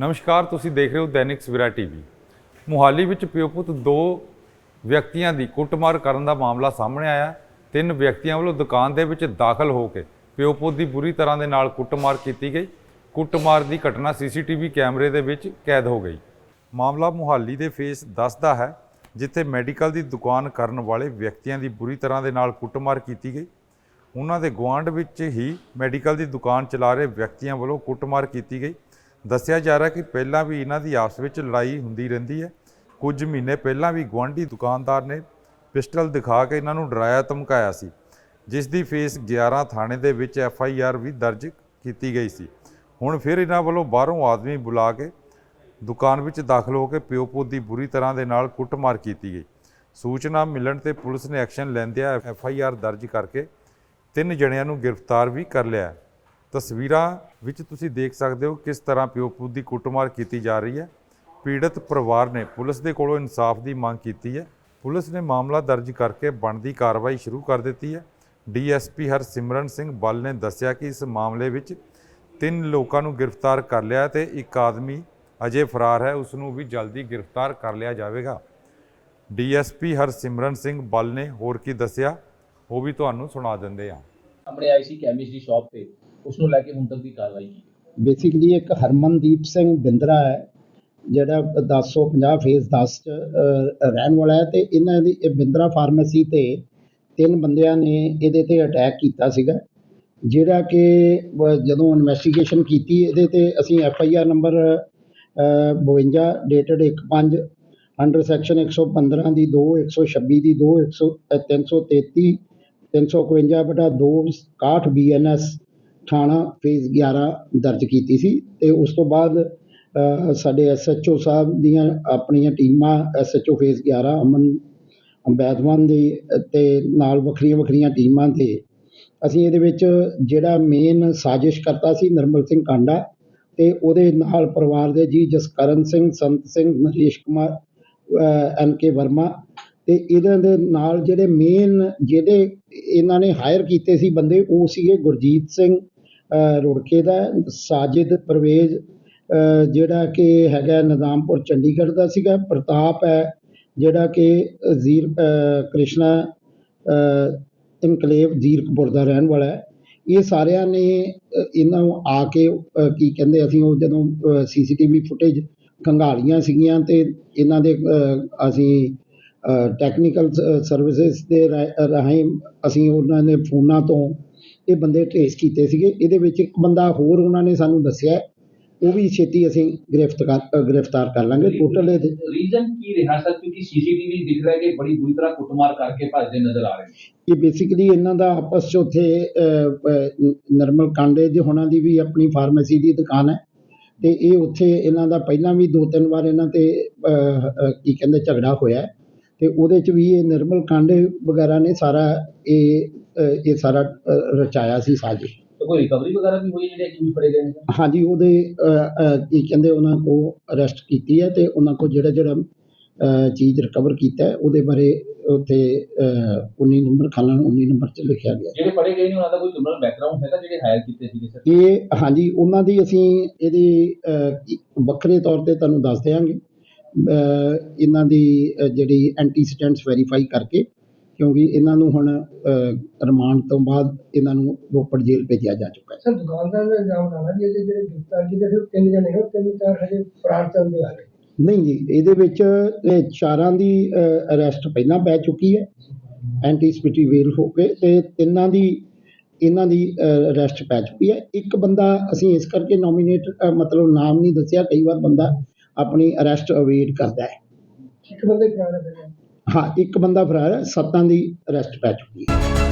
ਨਮਸਕਾਰ, ਤੁਸੀਂ ਦੇਖ ਰਹੇ ਹੋ ਦੈਨਿਕ ਸਵੇਰਾ ਟੀਵੀ। ਮੁਹਾਲੀ ਵਿੱਚ ਪਿਓ ਪੁੱਤ ਦੋ ਵਿਅਕਤੀਆਂ ਦੀ ਕੁੱਟਮਾਰ ਕਰਨ ਦਾ ਮਾਮਲਾ ਸਾਹਮਣੇ ਆਇਆ। ਤਿੰਨ ਵਿਅਕਤੀਆਂ ਵੱਲੋਂ ਦੁਕਾਨ ਦੇ ਵਿੱਚ ਦਾਖਲ ਹੋ ਕੇ ਪਿਓ ਪੁੱਤ ਦੀ ਬੁਰੀ ਤਰ੍ਹਾਂ ਦੇ ਨਾਲ ਕੁੱਟਮਾਰ ਕੀਤੀ ਗਈ। ਕੁੱਟਮਾਰ ਦੀ ਘਟਨਾ ਸੀਸੀਟੀਵੀ ਕੈਮਰੇ ਦੇ ਵਿੱਚ ਕੈਦ ਹੋ ਗਈ। ਮਾਮਲਾ ਮੁਹਾਲੀ ਦੇ ਫੇਸ 10 ਦਾ ਹੈ, ਜਿੱਥੇ ਮੈਡੀਕਲ ਦੀ ਦੁਕਾਨ ਕਰਨ ਵਾਲੇ ਵਿਅਕਤੀਆਂ ਦੀ ਬੁਰੀ ਤਰ੍ਹਾਂ ਦੇ ਨਾਲ ਕੁੱਟਮਾਰ ਕੀਤੀ ਗਈ। ਉਹਨਾਂ ਦੇ ਗੁਆਂਢ ਵਿੱਚ ਹੀ ਮੈਡੀਕਲ ਦੀ ਦੁਕਾਨ ਚਲਾ ਰਹੇ ਵਿਅਕਤੀਆਂ ਵੱਲੋਂ ਕੁੱਟਮਾਰ ਕੀਤੀ ਗਈ। ਦੱਸਿਆ ਜਾ ਰਿਹਾ ਕਿ ਪਹਿਲਾਂ ਵੀ ਇਹਨਾਂ ਦੀ ਆਪਸ ਵਿੱਚ ਲੜਾਈ ਹੁੰਦੀ ਰਹਿੰਦੀ ਹੈ। ਕੁਝ ਮਹੀਨੇ ਪਹਿਲਾਂ ਵੀ ਗੁਆਂਢੀ ਦੁਕਾਨਦਾਰ ਨੇ ਪਿਸਟਲ ਦਿਖਾ ਕੇ ਇਹਨਾਂ ਨੂੰ ਡਰਾਇਆ, ਧਮਕਾਇਆ ਸੀ, ਜਿਸ ਦੀ ਫੇਸ 11 ਥਾਣੇ ਦੇ ਵਿੱਚ ਐਫ ਆਈ ਆਰ ਵੀ ਦਰਜ ਕੀਤੀ ਗਈ ਸੀ। ਹੁਣ ਫਿਰ ਇਹਨਾਂ ਵੱਲੋਂ ਬਾਹਰੋਂ ਆਦਮੀ ਬੁਲਾ ਕੇ ਦੁਕਾਨ ਵਿੱਚ ਦਾਖਲ ਹੋ ਕੇ ਪਿਓ ਪੁੱਤ ਦੀ ਬੁਰੀ ਤਰ੍ਹਾਂ ਦੇ ਨਾਲ ਕੁੱਟਮਾਰ ਕੀਤੀ ਗਈ। ਸੂਚਨਾ ਮਿਲਣ ਤੇ ਪੁਲਿਸ ਨੇ ਐਕਸ਼ਨ ਲੈਂਦਿਆਂ ਐਫ ਆਈ ਆਰ ਦਰਜ ਕਰਕੇ ਤਿੰਨ ਜਣਿਆਂ ਨੂੰ ਗ੍ਰਿਫਤਾਰ ਵੀ ਕਰ ਲਿਆ ਤਸਵੀਰਾਂ ਵਿੱਚ ਤੁਸੀਂ ਦੇਖ ਸਕਦੇ ਹੋ ਕਿਸ ਤਰ੍ਹਾਂ ਪਿਓ ਪੁੱਤ ਦੀ ਕੁੱਟਮਾਰ ਕੀਤੀ ਜਾ ਰਹੀ ਹੈ। ਪੀੜਤ ਪਰਿਵਾਰ ਨੇ ਪੁਲਿਸ ਦੇ ਕੋਲੋਂ ਇਨਸਾਫ ਦੀ ਮੰਗ ਕੀਤੀ ਹੈ। ਪੁਲਿਸ ਨੇ ਮਾਮਲਾ ਦਰਜ ਕਰਕੇ ਬਣਦੀ ਕਾਰਵਾਈ ਸ਼ੁਰੂ ਕਰ ਦਿੱਤੀ ਹੈ। ਡੀਐਸਪੀ ਹਰਸਿਮਰਨ ਸਿੰਘ ਬੱਲ ਨੇ ਦੱਸਿਆ ਕਿ ਇਸ ਮਾਮਲੇ ਵਿੱਚ ਤਿੰਨ ਲੋਕਾਂ ਨੂੰ ਗ੍ਰਿਫਤਾਰ ਕਰ ਲਿਆ ਹੈ ਤੇ ਇੱਕ ਆਦਮੀ ਅਜੇ ਫਰਾਰ ਹੈ, ਉਸ ਨੂੰ ਵੀ ਜਲਦੀ ਗ੍ਰਿਫਤਾਰ ਕਰ ਲਿਆ ਜਾਵੇਗਾ। ਡੀਐਸਪੀ ਹਰਸਿਮਰਨ ਸਿੰਘ ਬੱਲ ਨੇ ਹੋਰ ਕੀ ਦੱਸਿਆ, ਉਹ ਵੀ ਤੁਹਾਨੂੰ ਸੁਣਾ ਦਿੰਦੇ ਹਾਂ। ਸਾਹਮਣੇ ਆਈ ਕੈਮਿਸਟ ਦੀ ਸ਼ਾਪ ਤੇ ਉਸ ਨੂੰ ਲੈ ਕੇ ਹੁਣ ਤੱਕ ਦੀ ਕਾਰਵਾਈ ਕੀ ਬੇਸਿਕਲੀ ਇੱਕ ਹਰਮਨਦੀਪ ਸਿੰਘ ਬਿੰਦਰਾ ਹੈ ਜਿਹੜਾ 1050 ਫੇਸ 10 ਚ ਰਹਿਣ ਵਾਲਾ ਹੈ ਤੇ ਇਹਨਾਂ ਦੀ ਇਹ ਬਿੰਦਰਾ ਫਾਰਮੇਸੀ ਤੇ ਤਿੰਨ ਬੰਦਿਆਂ ਨੇ ਇਹਦੇ ਤੇ ਅਟੈਕ ਕੀਤਾ ਸੀਗਾ ਜਿਹੜਾ ਕਿ ਜਦੋਂ ਇਨਵੈਸਟੀਗੇਸ਼ਨ ਕੀਤੀ ਇਹਦੇ ਤੇ ਅਸੀਂ F I R number 52 dated 15 under section 115 ਦੀ 2 126 ਦੀ 2 100 ਅ, 333 351 ਬਟਾ 2 61 ਬੀਐਨਐਸ ਥਾਣਾ ਫੇਜ਼ 11 ਦਰਜ ਕੀਤੀ ਸੀ ਅਤੇ ਉਸ ਤੋਂ ਬਾਅਦ ਸਾਡੇ ਅ, ਸਾਡੇ ਓ ਸਾਹਿਬ ਦੀਆਂ ਆਪਣੀਆਂ ਟੀਮਾਂ ਐਸਐਚਓ ਫੇਜ਼ 11 ਅਮਨ ਅੰਬੈਦਵਾਨ ਦੀ ਅਤੇ ਨਾਲ ਵੱਖਰੀਆਂ ਵੱਖਰੀਆਂ ਟੀਮਾਂ ਦੇ। ਅਸੀਂ ਇਹਦੇ ਵਿੱਚ ਜਿਹੜਾ ਮੇਨ ਸਾਜ਼ਿਸ਼ ਕਰਤਾ ਸੀ ਨਿਰਮਲ ਸਿੰਘ ਕਾਂਡਾ ਅਤੇ ਉਹਦੇ ਨਾਲ ਪਰਿਵਾਰ ਦੇ ਜੀ ਜਸਕਰਨ ਸਿੰਘ ਸੰਤ ਸਿੰਘ ਨਰੇਸ਼ ਕੁਮਾਰ ਐਨ ਕੇ ਵਰਮਾ ਅਤੇ ਇਹਨਾਂ ਦੇ ਨਾਲ ਜਿਹੜੇ ਮੇਨ ਜਿਹੜੇ ਇਹਨਾਂ ਨੇ ਹਾਇਰ ਕੀਤੇ ਸੀ ਬੰਦੇ ਉਹ ਸੀਗੇ ਗੁਰਜੀਤ ਸਿੰਘ ਰੁੜਕੇ ਦਾ ਸਾਜਿਦ ਪਰਵੇਜ਼ ਜਿਹੜਾ ਕਿ ਹੈਗਾ ਨਿਜ਼ਾਮਪੁਰ, ਚੰਡੀਗੜ੍ਹ ਦਾ ਸੀਗਾ। ਪ੍ਰਤਾਪ ਹੈ, ਜਿਹੜਾ ਕਿ ਜ਼ੀਰ ਕ੍ਰਿਸ਼ਨਾ ਇਨਕਲੇਵ ਜ਼ੀਰਕਪੁਰ ਦਾ ਰਹਿਣ ਵਾਲਾ ਹੈ। ਇਹ ਸਾਰਿਆਂ ਨੇ ਇਹਨਾਂ ਨੂੰ ਆ ਕੇ ਕੀ ਕਹਿੰਦੇ ਅਸੀਂ ਉਹ ਜਦੋਂ ਸੀਸੀਟੀਵੀ ਫੁਟੇਜ ਖੰਗਾਲੀਆਂ ਸੀਗੀਆਂ ਤੇ ਇਹਨਾਂ ਦੇ ਅਸੀਂ ਟੈਕਨੀਕਲ ਸਰਵਿਸਿਜ਼ ਦੇ ਰਾ- ਰਾਹੀਂ ਅਸੀਂ ਉਹਨਾਂ ਦੇ ਫੋਨਾਂ ਤੋਂ ਇਹ ਬੰਦੇ ਟ੍ਰੇਸ ਕੀਤੇ ਸੀਗੇ। ਇਹਦੇ ਵਿੱਚ ਇੱਕ ਬੰਦਾ ਹੋਰ ਉਹਨਾਂ ਨੇ ਸਾਨੂੰ ਦੱਸਿਆ ਉਹ ਵੀ ਛੇਤੀ ਅਸੀਂ ਗ੍ਰਿਫਤਾਰ ਗ੍ਰਿਫਤਾਰ ਕਰ ਲਾਂਗੇ ਟੋਟਲ ਇਹਦੇ। ਰੀਜ਼ਨ ਕੀ ਰਿਹਾ ਸਰ? ਕਿਉਂਕਿ ਸੀਸੀਟੀਵੀ ਦਿਖ ਰਿਹਾ ਕਿ ਬੜੀ ਬੁਰੀ ਤਰ੍ਹਾਂ ਕੁੱਟਮਾਰ ਕਰਕੇ ਭੱਜਦੇ ਨਜ਼ਰ ਆ ਰਹੇ ਨੇ। ਇਹ ਬੇਸਿਕਲੀ ਇਹਨਾਂ ਦਾ ਆਪਸ 'ਚ ਉੱਥੇ ਨਰਮਲ ਕਾਂਡੇ ਦੇ ਹੋਣਾ ਦੀ ਵੀ ਆਪਣੀ ਫਾਰਮੇਸੀ ਦੀ ਦੁਕਾਨ ਹੈ। ਤੇ ਇਹ ਉੱਥੇ ਇਹਨਾਂ ਦਾ ਪਹਿਲਾਂ ਵੀ ਦੋ ਤਿੰਨ ਵਾਰ ਇਹਨਾਂ ਤੇ ਕੀ ਕਹਿੰਦੇ ਝਗੜਾ ਹੋਇਆ ਹੈ ਤੇ ਉਹਦੇ 'ਚ ਵੀ ਇਹ ਨਿਰਮਲ ਕਾਂਡੇ ਵਗੈਰਾ ਨੇ ਸਾਰਾ ਇਹ ਇਹ ਸਾਰਾ ਰਚਾਇਆ ਸੀ ਸਾਜ਼ਿਸ਼। ਤਾਂ ਕੋਈ ਰਿਕਵਰੀ ਵਗੈਰਾ ਵੀ ਹੋਈ ਜਿਹੜੇ ਅਕਿਊਜ਼ ਫੜੇ ਗਏ ਨੇ? ਹਾਂਜੀ ਉਹਦੇ ਕੀ ਕਹਿੰਦੇ ਉਹਨਾਂ ਕੋ ਅਰੈਸਟ ਕੀਤੀ ਹੈ ਤੇ ਉਹਨਾਂ ਕੋ ਜਿਹੜਾ ਜਿਹੜਾ ਚੀਜ਼ ਰਿਕਵਰ ਕੀਤਾ ਉਹਦੇ ਬਾਰੇ ਉੱਥੇ ਅ, 19 ਨੰਬਰ ਖਾਨਾ 19 ਨੰਬਰ 'ਚ ਲਿਖਿਆ ਗਿਆ। ਜਿਹੜੇ ਫੜੇ ਗਏ ਨੇ ਉਹਨਾਂ ਦਾ ਕੋਈ ਕ੍ਰਿਮੀਨਲ ਬੈਕਗ੍ਰਾਉਂਡ ਹੈਗਾ ਜਿਹੜੇ ਹਾਇਰ ਕੀਤੇ ਸੀਗੇ ਸਰ ਇਹ ਹਾਂਜੀ ਉਹਨਾਂ ਦੀ ਅਸੀਂ ਇਹਦੀ ਵੱਖਰੇ ਤੌਰ ਤੇ ਤੁਹਾਨੂੰ ਦੱਸ ਦਿਆਂਗੇ। ਇਹਨਾਂ ਦੀ ਜਿਹੜੀ ਐਂਟੀਸੀਡੈਂਟਸ ਵੈਰੀਫਾਈ ਕਰਕੇ ਕਿਉਂਕਿ ਇਹਨਾਂ ਨੂੰ ਹੁਣ ਰਿਮਾਂਡ ਤੋਂ ਬਾਅਦ ਇਹਨਾਂ ਨੂੰ ਰੋਪੜ ਜੇਲ੍ਹ ਭੇਜਿਆ ਜਾ ਚੁੱਕਾ ਹੈ। ਸਰ ਦੁਕਾਨਦਾਰ ਦਾ ਇਲਜ਼ਾਮ ਲਾਣਾ ਜੀ ਇਹਦੇ ਜਿਹੜੇ ਗ੍ਰਿਫਤਾਰ ਕੀਤੇ ਸੀ ਉਹ ਤਿੰਨ ਜਣੇ ਉਹ ਤਿੰਨ ਚਾਰ ਹਜੇ ਫਰਾਰ ਚੱਲਦੇ ਆ ਰਹੇ ਨਹੀਂ ਜੀ ਇਹਦੇ ਵਿੱਚ ਇਹ ਚਾਰਾਂ ਦੀ ਅਰੈਸਟ ਪਹਿਲਾਂ ਪੈ ਚੁੱਕੀ ਹੈ ਐਂਟੀਸਪਿਟੀ ਵੇਲ ਹੋ ਕੇ ਤੇ ਤਿੰਨਾਂ ਦੀ ਇਹਨਾਂ ਦੀ ਅਰੈਸਟ ਪੈ ਚੁੱਕੀ ਹੈ। ਇੱਕ ਬੰਦਾ ਅਸੀਂ ਇਸ ਕਰਕੇ ਨੋਮੀਨੇਟ ਮਤਲਬ ਨਾਮ ਨਹੀਂ ਦੱਸਿਆ ਕਈ ਵਾਰ ਬੰਦਾ ਆਪਣੀ ਅਰੈਸਟ ਅਵੇਟ ਕਰਦਾ ਹੈ। ਇੱਕ ਬੰਦੇ ਫਰਾਰ ਹੈ ਹਾਂ ਇੱਕ ਬੰਦਾ ਫਰਾਰ ਹੈ ਸੱਤਾਂ ਦੀ ਅਰੈਸਟ ਪੈ ਚੁੱਕੀ ਹੈ।